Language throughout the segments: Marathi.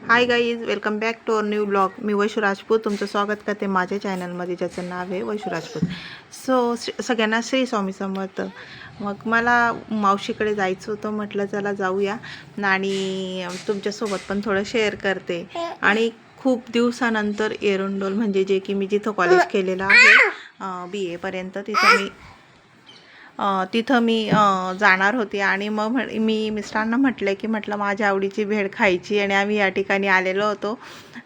Hi guys welcome back to our new blog मी वैशू राजपूत. तुमचं स्वागत करते माझ्या चॅनलमध्ये ज्याचं नाव आहे वैशू राजपूत. सो सगळ्यांना श्री स्वामी समर्थ. मग मला मावशीकडे जायचं होतं म्हटलं चला जाऊया. आणि तुमच्यासोबत पण थोडं शेअर करते. आणि खूप दिवसानंतर एरंडोल म्हणजे जे की मी जिथं कॉलेज केलेलं आहे बी एपर्यंत तिथं मी तिथं मी जाणार होती आणि मग म्हण मी मिस्टरांना म्हटलं की म्हटलं माझ्या आवडीची भेळ खायची आणि आम्ही या ठिकाणी आलेलो होतो.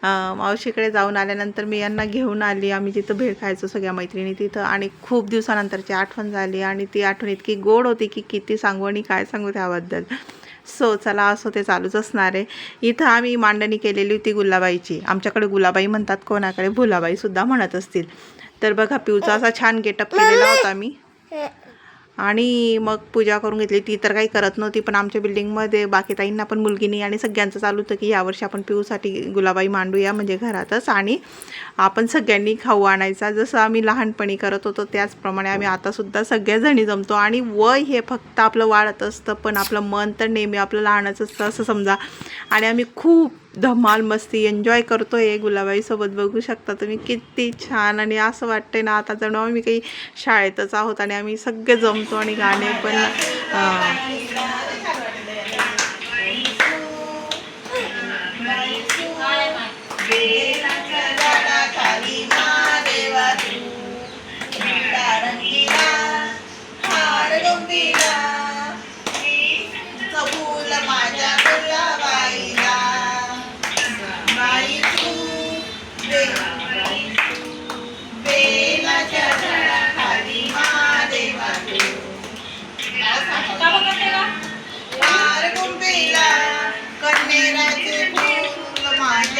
मावशीकडे जाऊन आल्यानंतर मी यांना घेऊन आली. आम्ही तिथं भेळ खायचो सगळ्या मैत्रिणी तिथं आणि खूप दिवसानंतरची आठवण झाली आणि ती आठवण इतकी गोड होती की किती सांगू आणि काय सांगू त्याबद्दल. सो चला असो ते चालूच असणार आहे. इथं आम्ही मांडणी केलेली होती गुलाबाईची. आमच्याकडे गुलाबाई म्हणतात कोणाकडे? भुलाबाईसुद्धा म्हणत असतील. तर बघा पिऊचा असा छान गेटअप केलेला होता मी. आणि मग पूजा करून घेतली. ती तर काही करत नव्हती पण आमच्या बिल्डिंगमध्ये बाकी ताईंना पण मुलगी नाही आणि सगळ्यांचं चालू होतं की यावर्षी आपण पिऊसाठी गुलाबाई मांडूया म्हणजे घरातच. आणि आपण सगळ्यांनी खाऊ आणायचा. जसं आम्ही लहानपणी करत होतो त्याचप्रमाणे आम्ही आतासुद्धा सगळ्याजणी जमतो. आणि वय हे फक्त आपलं वाढत असतं पण आपलं मन तर नेहमी आपलं लहानच असतं असं समजा. आणि आम्ही खूप धमाल मस्ती एन्जॉय करतो आहे गुलाबाईसोबत बघू शकता तुम्ही किती छान आणि असं वाटतंय ना आता जणू आम्ही काही शाळेतच आहोत आणि आम्ही सगळे जमतो आणि गाणे पण